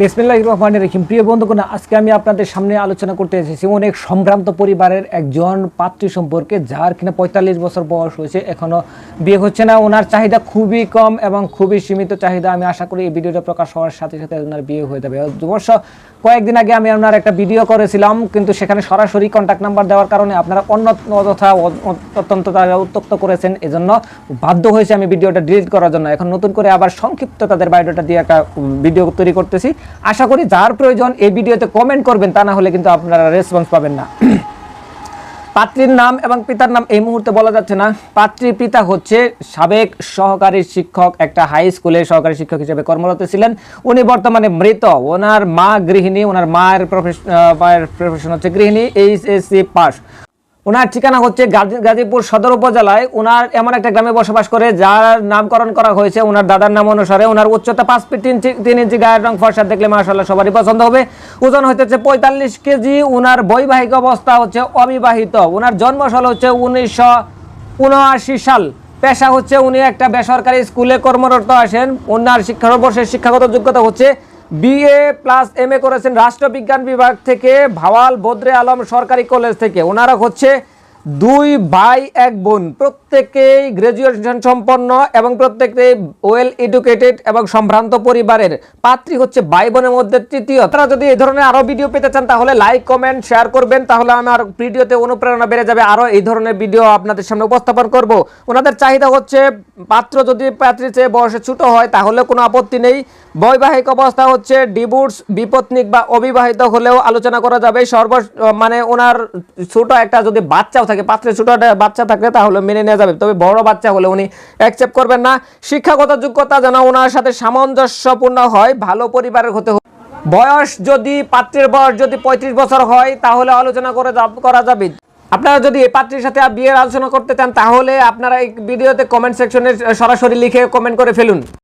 বিসমিল্লাহ রহমান রহিম। প্রিয় বন্ধুগণ, আজকে আমি আপনাদের সামনে আলোচনা করতে এসেছি অনেক সম্ভ্রান্ত পরিবারের একজন পাত্রী সম্পর্কে, যার কিনা পঁয়তাল্লিশ বছর বয়স হয়েছে এখনও বিয়ে হচ্ছে না। ওনার চাহিদা খুবই কম এবং খুবই সীমিত চাহিদা। আমি আশা করি এই ভিডিওটা প্রকাশ হওয়ার সাথে সাথে ওনার বিয়ে হয়ে যাবে। অবশ্য কয়েকদিন আগে আমি ওনার একটা ভিডিও করেছিলাম, কিন্তু সেখানে সরাসরি কন্ট্যাক্ট নাম্বার দেওয়ার কারণে আপনারা অন্য অ- অত্যন্ত তারা উত্তক্ত করেছেন। এজন্য বাধ্য হয়েছে আমি ভিডিওটা ডিলিট করার জন্য। এখন নতুন করে আবার সংক্ষিপ্ত তাদের বায়োডাটা দিয়ে একটা ভিডিও তৈরি করতেছি। আশা করি যার প্রয়োজন এই ভিডিওতে কমেন্ট করবেন, তা না হলে কিন্তু আপনারা রেসপন্স পাবেন না। পাত্রীর নাম এবং পিতার নাম এই মুহূর্তে বলা যাচ্ছে না। পাত্রীর পিতা হচ্ছে সাবেক সহকারী শিক্ষক, একটা হাই স্কুলে সহকারী শিক্ষক হিসেবে কর্মরত ছিলেন। উনি বর্তমানে মৃত। ওনার মা গৃহিণী, ওনার মায়ের প্রফেশন মায়ের প্রফেশন হচ্ছে গৃহিণী এইচএসসি পাস ওনার ঠিকানা হচ্ছে গাজী- গাজীপুর সদর উপজেলায়। ওনার এমন একটা গ্রামে বসবাস করে, যার নামকরণ করা হয়েছে ওনার দাদার নাম অনুসারে। ওনার উচ্চতা পাঁচ ফিট তিন তিন ইঞ্চি, গায়ের রং ফর্সা দেখলে মাসাল্লাহ সবারই পছন্দ হবে। ওজন হইতেছে পঁয়তাল্লিশ কেজি। ওনার বৈবাহিক অবস্থা হচ্ছে অবিবাহিত। ওনার জন্মসাল হচ্ছে উনিশশো উনআশি সাল। পেশা হচ্ছে উনি একটা বেসরকারি স্কুলে কর্মরত আসেন ওনার শিক্ষাবর্ষের শিক্ষাগত যোগ্যতা হচ্ছে বিএ প্লাস এম এ করেছেন রাষ্ট্রবিজ্ঞান বিভাগ থেকে ভাওয়াল বদ্রে আলম সরকারি কলেজ থেকে। ওনারা হচ্ছে দুই ভাই, এক বোন। প্রত্যেকেই গ্রাজুয়েশন সম্পন্ন এবং প্রত্যেকেই ওয়েল এডুকেটেড এবং সম্ভ্রান্ত পরিবারের। পাত্রী হচ্ছে ভাই বোনের মধ্যে তৃতীয়। তারা যদি এই ধরনের আরও ভিডিও পেতে চান, তাহলে লাইক কমেন্ট শেয়ার করবেন। তাহলে আমার ভিডিওতে অনুপ্রেরণা বেড়ে যাবে। আরও এই ধরনের ভিডিও আপনাদের সামনে উপস্থাপন করব। ওনাদের চাহিদা হচ্ছে পাত্র যদি পাত্রীর চেয়ে বয়সে ছোট হয়, তাহলে কোনো আপত্তি নেই। বৈবাহিক অবস্থা হচ্ছে ডিভোর্স বিপত্নিক বা অবিবাহিত হলেও আলোচনা করা যাবে। সর্ব মানে ওনার ছোট একটা যদি বাচ্চাও থাকে পাত্রের ছোট বাচ্চা থাকলে তাহলে মেনে নেওয়া যাবে। তবে বড় বাচ্চা হলে উনি অ্যাকসেপ্ট করবেন না। শিক্ষাগত যোগ্যতা যেন ওনার সাথে সামঞ্জস্যপূর্ণ হয়, ভালো পরিবারের হতে বয়স যদি, পাত্রের বয়স যদি পঁয়ত্রিশ বছর হয়, তাহলে আলোচনা করে করা যাবে। আপনারা যদি এই পাত্রীর সাথে বিয়ের আলোচনা করতে চান, তাহলে আপনারা এই ভিডিওতে কমেন্ট সেকশনে সরাসরি লিখে কমেন্ট করে ফেলুন।